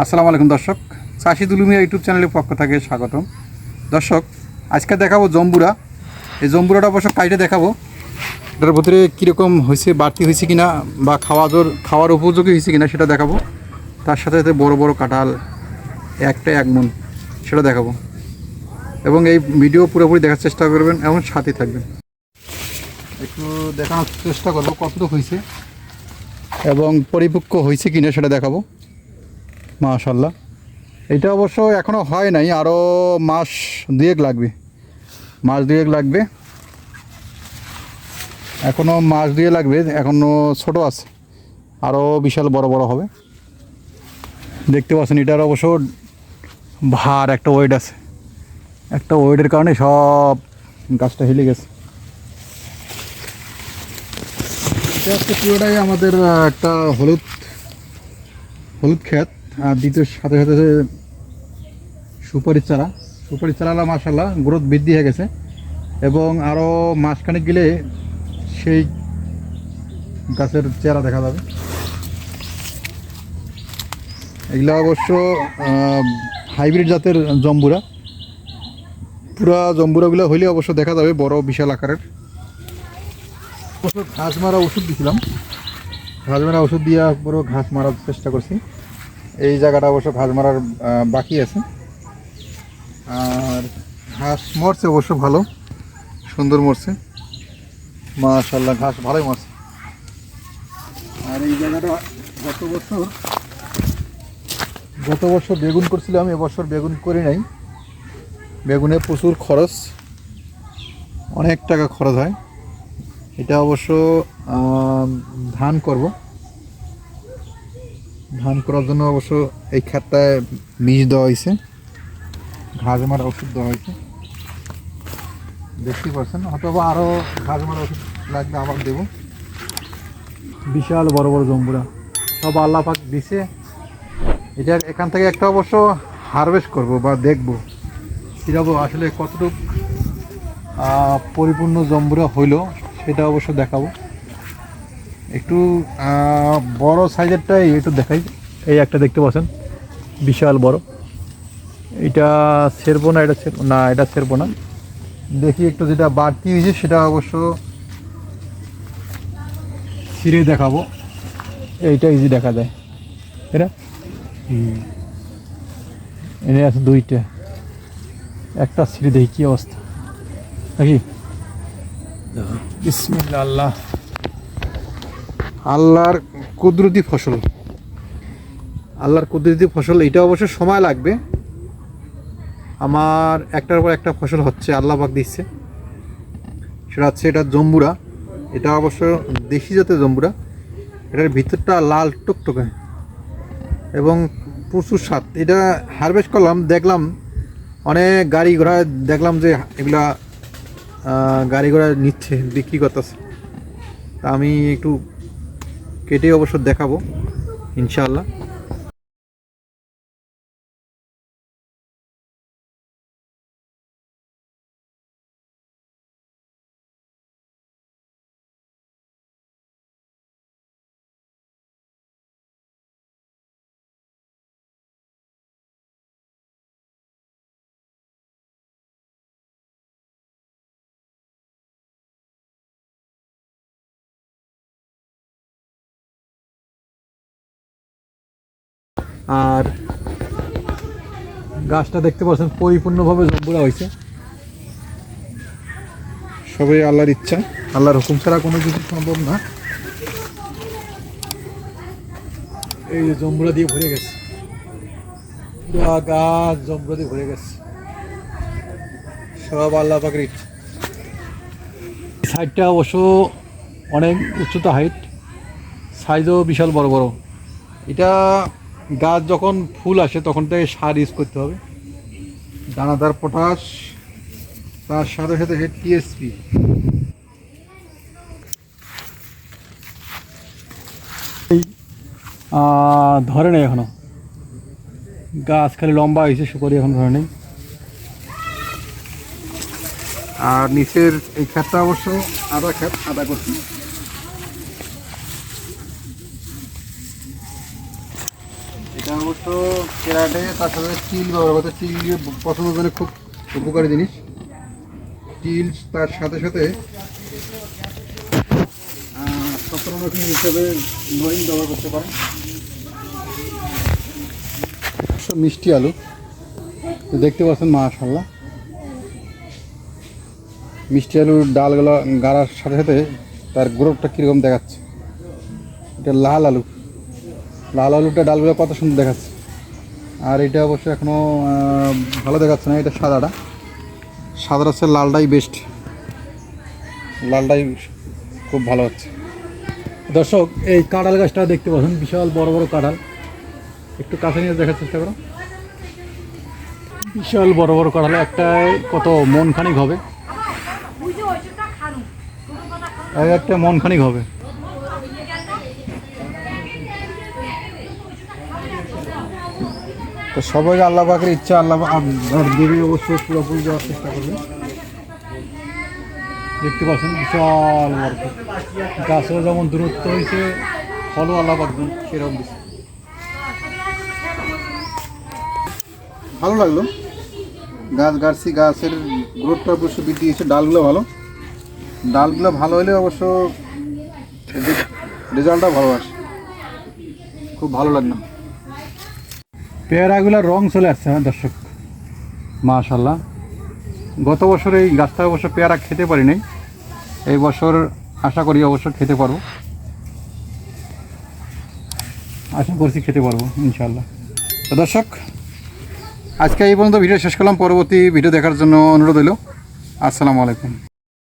আসসালামু আলাইকুম দর্শক। চাষি দুলুমিয়া ইউটিউব চ্যানেলের পক্ষ থেকে স্বাগতম। দর্শক, আজকে দেখাবো জম্বুরা। এই জম্বুরাটা অবশ্য কাইটে দেখাবো। এটার ভিতরে কীরকম হয়েছে, বাড়তি হয়েছে কিনা বা খাওয়া দর খাওয়ার উপযোগী হয়েছে কিনা সেটা দেখাবো। তার সাথে সাথে বড় বড় কাঁঠাল, একটা এক মন, সেটা দেখাবো। এবং এই ভিডিও পুরোপুরি দেখার চেষ্টা করবেন এবং সাথে থাকবেন। একটু দেখানোর চেষ্টা করব কতটুকু হয়েছে এবং পরিপক্ক হয়েছে কিনা সেটা দেখাবো। মাশাল্লাহ এটা অবশ্য এখনও হয় নাই আরও মাস দুয়েক লাগবে। মাস দুয়েক লাগবে। এখনও মাস দুয়ে লাগবে এখনও ছোট আছে। আরও বিশাল বড় বড় হবে। দেখতে পাচ্ছেন, এটার অবশ্য ভার একটা ওয়েট আছে। একটা ওয়েটের কারণে সব গাছটা হেলে গেছে। এটা পুরোটাই আমাদের একটা হলুদ হলুদ ক্ষেত। আর দ্বিতীয় সাথে সাথে যে সুপারির চারা, সুপারির চারালা মাসাল্লাহ গ্রোথ বৃদ্ধি হয়ে গেছে। এবং আরও মাসখানেক গেলে সেই গাছের চেহারা দেখা যাবে। এগুলা অবশ্য হাইব্রিড জাতের জম্বুরা। পুরা জম্বুরাগুলো হইলে অবশ্য দেখা যাবে বড় বিশাল আকারের। অবশ্য ঘাস মারা ওষুধ দিছিলাম। ঘাস মারা ওষুধ দিয়ে পুরো ঘাস মারার চেষ্টা করছি। এই জায়গাটা অবশ্য ঘাস মারার বাকি আছে। আর ঘাস মরছে অবশ্য ভালো, সুন্দর মরছে। মাশাল্লাহ ঘাস ভালোই মরছে। আর এই জায়গাটা গত বছর গত বছর বেগুন করছিলাম এবছর বেগুন করি নাই। বেগুনে প্রচুর খরচ, অনেক টাকা খরচ হয়। এটা অবশ্য ধান করব। ধান করার জন্য অবশ্য এই ক্ষেতটায় বীজ দেওয়া হয়েছে। ঘাস মারা ওষুধ দেওয়া হয়েছে। দেখতে পাচ্ছেন, অথবা আরও ঘাস মারা ওষুধ লাগবে আবার দেব। বিশাল বড় বড় জম্বুরা। সব আল্লাহ পাক দিছে। এটা এখান থেকে একটা অবশ্য হারভেস্ট করব বা দেখব। সেটা আসলে কতটুকু পরিপূর্ণ জম্বুরা হইল সেটা অবশ্য দেখাবো। একটু বড় সাইজেরটাই একটু দেখাই। এই একটা দেখতে পাচ্ছেন বিশাল বড়। এটা সেরবো না এটা না এটা সেরবো না। দেখি একটু যেটা বাড়তি হয়েছে সেটা অবশ্য ছিঁড়ে দেখাবো। এইটা ইজি দেখা যায়। এটা? এনে আছে দুইটা। একটা ছিঁড়ে দেখি কী অবস্থা। নাকি? বিসমিল্লাহ আল্লাহ। আল্লাহর কুদরতি ফসল। আল্লাহর কুদরতি ফসল এটা অবশ্য সময় লাগবে। আমার একটার পর একটা ফসল হচ্ছে, আল্লাহ পাক দিচ্ছে। সেটা হচ্ছে, এটা জম্বুরা। এটা অবশ্য দেশি জাতের জম্বুরা। এটার ভিতরটা লাল টুকটুকে। এবং প্রচুর স্বাদ। এটা হারভেস্ট করলাম, দেখলাম অনেক গাড়ি ঘোড়া, দেখলাম যে এগুলা গাড়ি ঘোড়া নিচ্ছে, বিক্রি করতেছে। তা আমি একটু কেটে অবশ্য দেখাবো, ইনশাআল্লাহ। আর গাছটা দেখতে পাচ্ছেন পরিপূর্ণভাবে জম্বুরা হয়েছে। সবই আল্লাহর ইচ্ছা। আল্লাহর হুকুম ছাড়া কোনো কিছু সম্ভব না। এই যে জম্বুরা দিয়ে ভরে গেছে। পুরা গাছ জম্বুরা দিয়ে ভরে গেছে। সব আল্লাহ পাকের ইচ্ছা। সাইডটা অবশ্য অনেক উচ্চতা হাইট সাইজও বিশাল বড় বড়। এটা গাছ যখন ফুল আসে, তখন থেকে সার ইউজ করতে হবে। দানাদার পটাশ তার সাথে সাথে টিএসপি ধরে নেই এখনও। গাছ খালি লম্বা হয়েছে সুপারি এখন ধরে নেই। আর নিচের এই ক্ষেতটা অবশ্য আদা ক্ষেত আদা করছি। তার সাথে ব্যবহার করতে জন্য খুব উপকারী জিনিস। স্টিল তার সাথে সাথে ব্যবহার করতে পারেন। মিষ্টি আলু। দেখতে পাচ্ছেন মাশাল্লাহ মিষ্টি আলুর ডালগুলো গাড়ার সাথে সাথে তার গ্রোথটা কীরকম দেখাচ্ছে। এটা লাল আলু। লাল আলুটা ডালগুলো কত সুন্দর দেখাচ্ছে। আর এটা অবশ্য এখনও ভালো দেখাচ্ছে না এটা সাদাটা। সাদাটা হচ্ছে লালটাই বেস্ট লালটাই খুব ভালো হচ্ছে। দর্শক এই কাঁঠাল গাছটা দেখতে পাচ্ছেন বিশাল বড় বড় কাঁঠাল। একটু কাছে নিয়ে দেখার চেষ্টা করো। বিশাল বড় বড় কাঁঠাল একটায় কত মন খানিক হবে? এক একটা মন খানিক হবে। তো সবাই আল্লাহ পাকের ইচ্ছা, আল্লাহ দেবী অবশ্যই পুরোপুরি যাওয়ার চেষ্টা করবে। দেখতে পাচ্ছেন, বিশাল গাছেও যেমন দূরত্ব হয়েছে, ফলও আল্লাহ পাক দেন, সেরকম দিচ্ছে ভালো লাগল। গাছ গাছছি গাছের গ্রোথটা অবশ্য বৃদ্ধি হয়েছে, ডালগুলো ভালো। ডালগুলো ভালো হলে অবশ্য রেজাল্টটা ভালো আসে। খুব ভালো লাগল। পেয়ারাগুলোর রং চলে আসছে হ্যাঁ দর্শক? মাশাল্লাহ গত বছর এই গাছটা অবশ্য পেয়ারা খেতে পারি নাই। এই বছর আশা করি অবশ্য খেতে পারব। আশা করছি খেতে পারব ইনশাল্লাহ তো দর্শক, আজকে এই পর্যন্ত ভিডিও শেষ করলাম। পরবর্তী ভিডিও দেখার জন্য অনুরোধ হইল আসসালামু আলাইকুম।